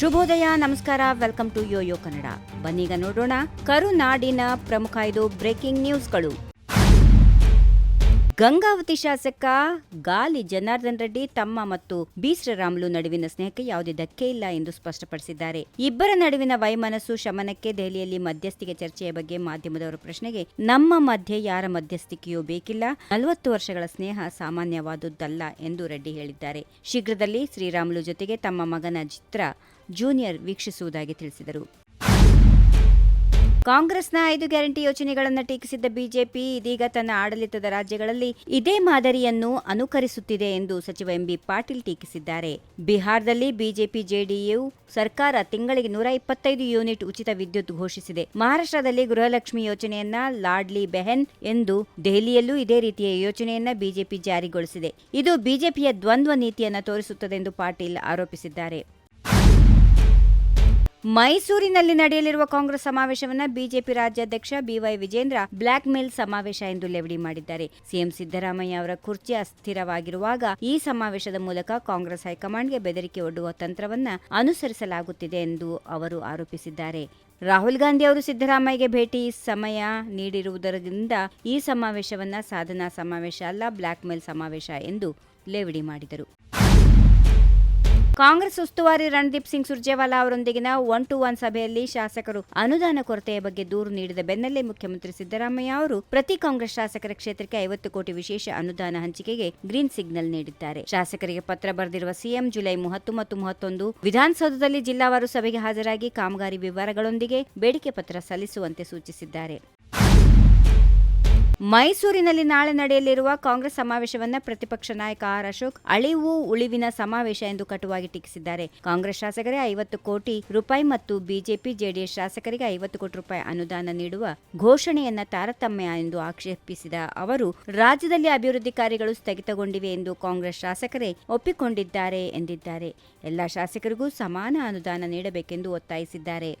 ಶುಭೋದಯ, ನಮಸ್ಕಾರ welcome to YoYo Kannada ಬನ್ನೀಗ ನೋಡೋಣ, ಕರುನಾಡಿನ ಪ್ರಮುಖ ಇದು ಬ್ರೇಕಿಂಗ್ ನ್ಯೂಸ್ಗಳು ಗಂಗಾವತಿ ಶಾಸಕ ಗಾಲಿ ಜನಾರ್ದನ್ ರೆಡ್ಡಿ ತಮ್ಮ ಮತ್ತು ಬಿ ಶ್ರೀರಾಮುಲು ನಡುವಿನ ಸ್ನೇಹಕ್ಕೆ ಯಾವುದೇ ಧಕ್ಕೆ ಇಲ್ಲ ಎಂದು ಸ್ಪಷ್ಟಪಡಿಸಿದ್ದಾರೆ. ಇಬ್ಬರ ನಡುವಿನ ವೈಮನಸ್ಸು ಶಮನಕ್ಕೆ ದೆಹಲಿಯಲ್ಲಿ ಮಧ್ಯಸ್ಥಿಕೆ ಚರ್ಚೆಯ ಬಗ್ಗೆ ಮಾಧ್ಯಮದವರ ಪ್ರಶ್ನೆಗೆ ನಮ್ಮ ಮಧ್ಯೆ ಯಾರ ಮಧ್ಯಸ್ಥಿಕೆಯೂ ಬೇಕಿಲ್ಲ. ನಲವತ್ತು ವರ್ಷಗಳ ಸ್ನೇಹ ಸಾಮಾನ್ಯವಾದುದಲ್ಲ ಎಂದು ರೆಡ್ಡಿ ಹೇಳಿದ್ದಾರೆ. ಶೀಘ್ರದಲ್ಲಿ ಶ್ರೀರಾಮುಲು ಜೊತೆಗೆ ತಮ್ಮ ಮಗನ ಚಿತ್ರ ಜೂನಿಯರ್ ವೀಕ್ಷಿಸುವುದಾಗಿ ತಿಳಿಸಿದರು. ಕಾಂಗ್ರೆಸ್ನ ಐದು ಗ್ಯಾರಂಟಿ ಯೋಜನೆಗಳನ್ನು ಟೀಕಿಸಿದ್ದ ಬಿಜೆಪಿ ಇದೀಗ ತನ್ನ ಆಡಳಿತದ ರಾಜ್ಯಗಳಲ್ಲಿ ಇದೇ ಮಾದರಿಯನ್ನು ಅನುಕರಿಸುತ್ತಿದೆ ಎಂದು ಸಚಿವ ಎಂಬಿ ಪಾಟೀಲ್ ಟೀಕಿಸಿದ್ದಾರೆ. ಬಿಹಾರದಲ್ಲಿ ಬಿಜೆಪಿ ಜೆಡಿಯು ಸರ್ಕಾರ ತಿಂಗಳಿಗೆ ನೂರ ಇಪ್ಪತ್ತೈದು ಯೂನಿಟ್ ಉಚಿತ ವಿದ್ಯುತ್ ಘೋಷಿಸಿದೆ. ಮಹಾರಾಷ್ಟ್ರದಲ್ಲಿ ಗೃಹಲಕ್ಷ್ಮಿ ಯೋಜನೆಯನ್ನ ಲಾಡ್ಲಿ ಬೆಹನ್ ಎಂದು ದೆಹಲಿಯಲ್ಲೂ ಇದೇ ರೀತಿಯ ಯೋಜನೆಯನ್ನ ಬಿಜೆಪಿ ಜಾರಿಗೊಳಿಸಿದೆ. ಇದು ಬಿಜೆಪಿಯ ದ್ವಂದ್ವ ನೀತಿಯನ್ನು ತೋರಿಸುತ್ತದೆ ಎಂದು ಪಾಟೀಲ್ ಆರೋಪಿಸಿದ್ದಾರೆ. ಮೈಸೂರಿನಲ್ಲಿ ನಡೆಯಲಿರುವ ಕಾಂಗ್ರೆಸ್ ಸಮಾವೇಶವನ್ನ ಬಿಜೆಪಿ ರಾಜ್ಯಾಧ್ಯಕ್ಷ ಬಿವೈ ವಿಜೇಂದ್ರ ಬ್ಲಾಕ್ ಮೇಲ್ ಸಮಾವೇಶ ಎಂದು ಲೆವಡಿ ಮಾಡಿದ್ದಾರೆ. ಸಿಎಂ ಸಿದ್ದರಾಮಯ್ಯ ಅವರ ಕುರ್ಚಿ ಅಸ್ಥಿರವಾಗಿರುವಾಗ ಈ ಸಮಾವೇಶದ ಮೂಲಕ ಕಾಂಗ್ರೆಸ್ ಹೈಕಮಾಂಡ್ಗೆ ಬೆದರಿಕೆ ಒಡ್ಡುವ ತಂತ್ರವನ್ನ ಅನುಸರಿಸಲಾಗುತ್ತಿದೆ ಎಂದು ಅವರು ಆರೋಪಿಸಿದ್ದಾರೆ. ರಾಹುಲ್ ಗಾಂಧಿ ಅವರು ಸಿದ್ದರಾಮಯ್ಯಗೆ ಭೇಟಿ ಸಮಯ ನೀಡಿರುವುದರಿಂದ ಈ ಸಮಾವೇಶವನ್ನ ಸಾಧನಾ ಸಮಾವೇಶ ಅಲ್ಲ, ಬ್ಲಾಕ್ ಮೇಲ್ ಸಮಾವೇಶ ಎಂದು ಲೇವಡಿ ಮಾಡಿದರು. ಕಾಂಗ್ರೆಸ್ ಉಸ್ತುವಾರಿ ರಣದೀಪ್ ಸಿಂಗ್ ಸುರ್ಜೇವಾಲಾ ಅವರೊಂದಿಗಿನ ಒನ್ ಟು ಒನ್ ಸಭೆಯಲ್ಲಿ ಶಾಸಕರು ಅನುದಾನ ಕೊರತೆಯ ಬಗ್ಗೆ ದೂರು ನೀಡಿದ ಬೆನ್ನಲ್ಲೇ ಮುಖ್ಯಮಂತ್ರಿ ಸಿದ್ದರಾಮಯ್ಯ ಅವರು ಪ್ರತಿ ಕಾಂಗ್ರೆಸ್ ಶಾಸಕರ ಕ್ಷೇತ್ರಕ್ಕೆ ಐವತ್ತು ಕೋಟಿ ವಿಶೇಷ ಅನುದಾನ ಹಂಚಿಕೆಗೆ ಗ್ರೀನ್ ಸಿಗ್ನಲ್ ನೀಡಿದ್ದಾರೆ. ಶಾಸಕರಿಗೆ ಪತ್ರ ಬರೆದಿರುವ ಸಿಎಂ ಜುಲೈ ಮೂವತ್ತು ಮತ್ತು ಮೂವತ್ತೊಂದು ವಿಧಾನಸೌಧದಲ್ಲಿ ಜಿಲ್ಲಾವಾರು ಸಭೆಗೆ ಹಾಜರಾಗಿ ಕಾಮಗಾರಿ ವಿವರಗಳೊಂದಿಗೆ ಬೇಡಿಕೆ ಪತ್ರ ಸಲ್ಲಿಸುವಂತೆ ಸೂಚಿಸಿದ್ದಾರೆ. ಮೈಸೂರಿನಲ್ಲಿ ನಾಳೆ ನಡೆಯಲಿರುವ ಕಾಂಗ್ರೆಸ್ ಸಮಾವೇಶವನ್ನ ಪ್ರತಿಪಕ್ಷ ನಾಯಕ ಆರ್ ಅಶೋಕ್ ಅಳಿವು ಉಳಿವಿನ ಸಮಾವೇಶ ಎಂದು ಕಟುವಾಗಿ ಟೀಕಿಸಿದ್ದಾರೆ. ಕಾಂಗ್ರೆಸ್ ಶಾಸಕರೇ ಐವತ್ತು ಕೋಟಿ ರೂಪಾಯಿ ಮತ್ತು ಬಿಜೆಪಿ, ಜೆಡಿಎಸ್ ಶಾಸಕರಿಗೆ ಐವತ್ತು ಕೋಟಿ ರೂಪಾಯಿ ಅನುದಾನ ನೀಡುವ ಘೋಷಣೆಯನ್ನ ತಾರತಮ್ಯ ಎಂದು ಆಕ್ಷೇಪಿಸಿದ ಅವರು, ರಾಜ್ಯದಲ್ಲಿ ಅಭಿವೃದ್ಧಿ ಕಾರ್ಯಗಳು ಸ್ಥಗಿತಗೊಂಡಿವೆ ಎಂದು ಕಾಂಗ್ರೆಸ್ ಶಾಸಕರೇ ಒಪ್ಪಿಕೊಂಡಿದ್ದಾರೆ ಎಂದಿದ್ದಾರೆ. ಎಲ್ಲ ಶಾಸಕರಿಗೂ ಸಮಾನ ಅನುದಾನ ನೀಡಬೇಕೆಂದು ಒತ್ತಾಯಿಸಿದ್ದಾರೆ.